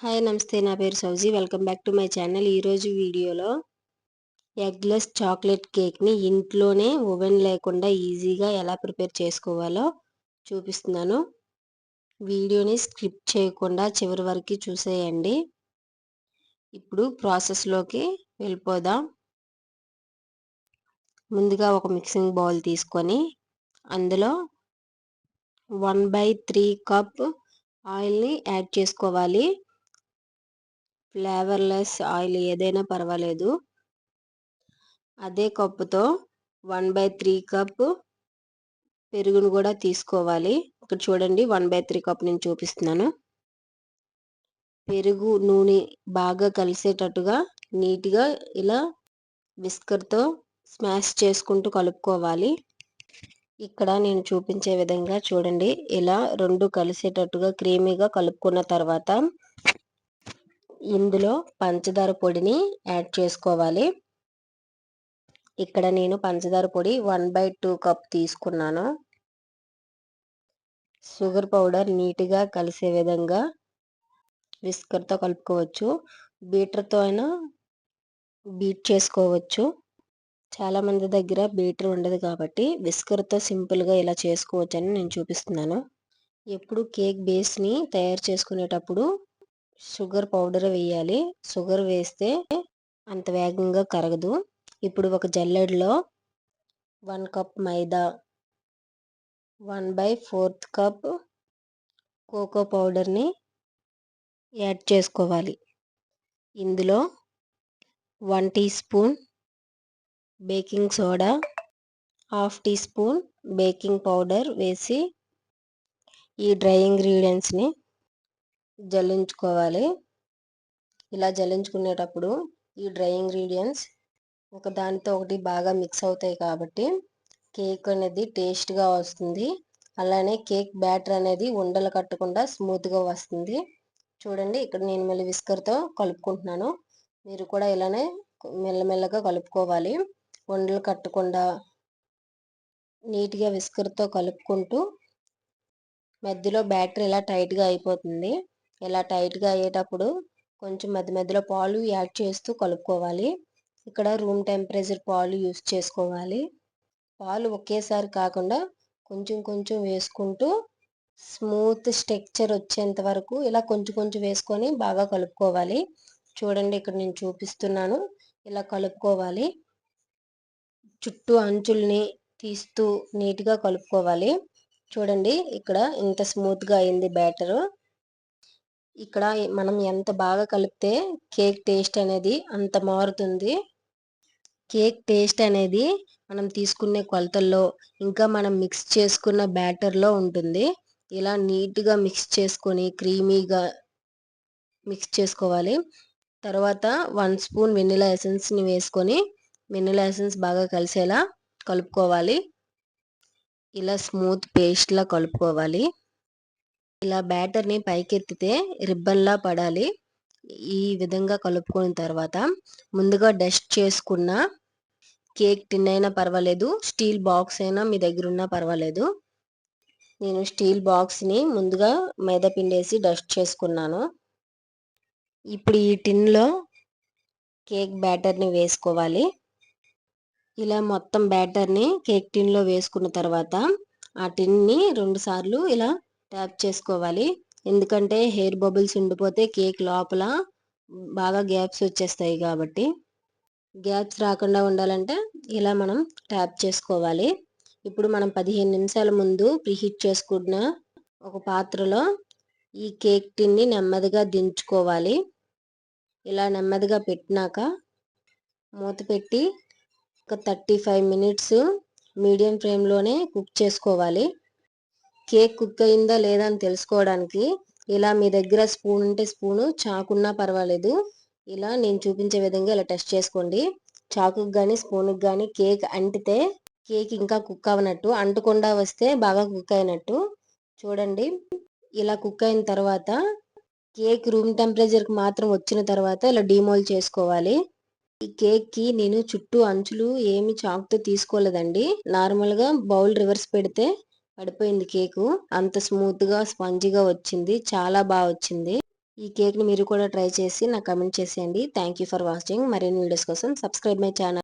Hi నమస్తే. నా పేరు Sowji. Welcome back to my channel. ఈరోజు వీడియోలో ఎగ్లెస్ చాక్లెట్ కేక్ని ఇంట్లోనే ఓవెన్ లేకుండా ఈజీగా ఎలా ప్రిపేర్ చేసుకోవాలో చూపిస్తున్నాను. వీడియోని స్కిప్ చేయకుండా చివరి వరకు చూసేయండి. ఇప్పుడు ప్రాసెస్లోకి వెళ్ళిపోదాం. ముందుగా ఒక మిక్సింగ్ బౌల్ తీసుకొని అందులో వన్ బై త్రీ కప్ ఆయిల్ని యాడ్ చేసుకోవాలి. ఫ్లేవర్లెస్ ఆయిల్ ఏదైనా పర్వాలేదు. అదే కప్పుతో వన్ బై త్రీ కప్ పెరుగును కూడా తీసుకోవాలి. ఇక్కడ చూడండి వన్ బై త్రీ కప్ నేను చూపిస్తున్నాను. పెరుగు నూనె బాగా కలిసేటట్టుగా నీట్గా ఇలా విస్కర్తో స్మాష్ చేసుకుంటూ కలుపుకోవాలి. ఇక్కడ నేను చూపించే విధంగా చూడండి ఇలా రెండు కలిసేటట్టుగా క్రీమీగా కలుపుకున్న తర్వాత ఇందులో పంచదార పొడిని యాడ్ చేసుకోవాలి. ఇక్కడ నేను పంచదార పొడి వన్ బై టూ కప్ తీసుకున్నాను. షుగర్ పౌడర్ నీట్గా కలిసే విధంగా విస్కర్తో కలుపుకోవచ్చు. బీటర్తో అయినా బీట్ చేసుకోవచ్చు. చాలా మంది దగ్గర బీటర్ ఉండదు కాబట్టి విస్కర్తో సింపుల్గా ఇలా చేసుకోవచ్చు నేను చూపిస్తున్నాను. ఎప్పుడు కేక్ బేస్ని తయారు చేసుకునేటప్పుడు షుగర్ పౌడర్ వేయాలి. షుగర్ వేస్తే అంత వేగంగా కరగదు. ఇప్పుడు ఒక జల్లెడలో one cup maida one by fourth cup cocoa పౌడర్ని యాడ్ చేసుకోవాలి. ఇందులో one teaspoon baking soda half teaspoon baking powder వేసి ఈ డ్రై ఇంగ్రీడియంట్స్ని జల్లించుకోవాలి. ఇలా జల్లించుకునేటప్పుడు ఈ డ్రై ఇంగ్రీడియంట్స్ ఒక దానితో ఒకటి బాగా మిక్స్ అవుతాయి కాబట్టి కేక్ అనేది టేస్ట్గా వస్తుంది. అలానే కేక్ బ్యాటర్ అనేది ఉండలు కట్టకుండా స్మూత్గా వస్తుంది. చూడండి ఇక్కడ నేను మళ్ళీ విస్కర్తో కలుపుకుంటున్నాను. మీరు కూడా ఇలానే మెల్లమెల్లగా కలుపుకోవాలి. ఉండలు కట్టకుండా నీట్గా విస్కర్తో కలుపుకుంటూ మధ్యలో బ్యాటరీ ఇలా టైట్గా అయిపోతుంది. ఇలా టైట్గా అయ్యేటప్పుడు కొంచెం మధ్య మధ్యలో పాలు యాడ్ చేస్తూ కలుపుకోవాలి. ఇక్కడ రూమ్ టెంపరేచర్ పాలు యూస్ చేసుకోవాలి. పాలు ఒకేసారి కాకుండా కొంచెం కొంచెం వేసుకుంటూ స్మూత్ స్ట్రక్చర్ వచ్చేంత వరకు ఇలా కొంచెం కొంచెం వేసుకొని బాగా కలుపుకోవాలి. చూడండి ఇక్కడ నేను చూపిస్తున్నాను. ఇలా కలుపుకోవాలి. చుట్టూ అంచుల్ని తీస్తూ నీట్గా కలుపుకోవాలి. చూడండి ఇక్కడ ఇంత స్మూత్గా అయింది బ్యాటరు. ఇక్కడ మనం ఎంత బాగా కలిపితే కేక్ టేస్ట్ అనేది అంత మారుతుంది. కేక్ టేస్ట్ అనేది మనం తీసుకునే కొలతల్లో ఇంకా మనం మిక్స్ చేసుకున్న బ్యాటర్లో ఉంటుంది. ఇలా నీట్గా మిక్స్ చేసుకొని క్రీమీగా మిక్స్ చేసుకోవాలి. తర్వాత వన్ స్పూన్ వెనిలా ఎసెన్స్ని వేసుకొని వెనిలా ఎసెన్స్ బాగా కలిసేలా కలుపుకోవాలి. ఇలా స్మూత్ పేస్ట్లా కలుపుకోవాలి. ఇలా బ్యాటర్ని పైకెత్తితే రిబ్బన్లా పడాలి. ఈ విధంగా కలుపుకున్న తర్వాత ముందుగా డస్ట్ చేసుకున్న కేక్ టిన్ అయినా పర్వాలేదు స్టీల్ బాక్స్ అయినా మీ దగ్గర ఉన్నా పర్వాలేదు. నేను స్టీల్ బాక్స్ని ముందుగా మైదా పిండేసి డస్ట్ చేసుకున్నాను. ఇప్పుడు ఈ టిన్లో కేక్ బ్యాటర్ని వేసుకోవాలి. ఇలా మొత్తం బ్యాటర్ని కేక్ టిన్లో వేసుకున్న తర్వాత ఆ టిన్ని రెండు సార్లు ఇలా ట్యాప్ చేసుకోవాలి. ఎందుకంటే హెయిర్ బబుల్స్ ఉండిపోతే కేక్ లోపల బాగా గ్యాప్స్ వచ్చేస్తాయి కాబట్టి. గ్యాప్స్ రాకుండా ఉండాలంటే ఇలా మనం ట్యాప్ చేసుకోవాలి. ఇప్పుడు మనం పదిహేను నిమిషాల ముందు ప్రీహీట్ చేసుకున్న ఒక పాత్రలో ఈ కేక్ టిన్ని నెమ్మదిగా దించుకోవాలి. ఇలా నెమ్మదిగా పెట్టినాక మూత పెట్టి ఒక థర్టీ ఫైవ్ మినిట్స్ మీడియం ఫ్లేమ్లోనే కుక్ చేసుకోవాలి. కేక్ కుక్ అయిందా లేదా అని తెలుసుకోవడానికి ఇలా మీ దగ్గర స్పూన్ ఉంటే స్పూను చాకున్నా పర్వాలేదు. ఇలా నేను చూపించే విధంగా ఇలా టెస్ట్ చేసుకోండి. చాకుకి కానీ స్పూన్కి కానీ కేక్ అంటితే కేక్ ఇంకా కుక్ అవ్వనట్టు అంటకుండా వస్తే బాగా కుక్ అయినట్టు చూడండి. ఇలా కుక్ అయిన తర్వాత కేక్ రూమ్ టెంపరేచర్కి మాత్రం వచ్చిన తర్వాత ఇలా డీమోల్ చేసుకోవాలి. ఈ కేక్కి నేను చుట్టూ అంచులు ఏమి చాకుతో తీసుకోలేదండి. నార్మల్గా బౌల్ రివర్స్ పెడితే పడిపోయింది కేకు. అంత స్మూత్గా స్పంజిగా వచ్చింది. చాలా బాగా వచ్చింది. ఈ కేక్ని మీరు కూడా ట్రై చేసి నాకు కమెంట్ చేసేయండి. Thank you for watching. మరిన్ని వీడియోస్ కోసం సబ్స్క్రైబ్ మై ఛానల్.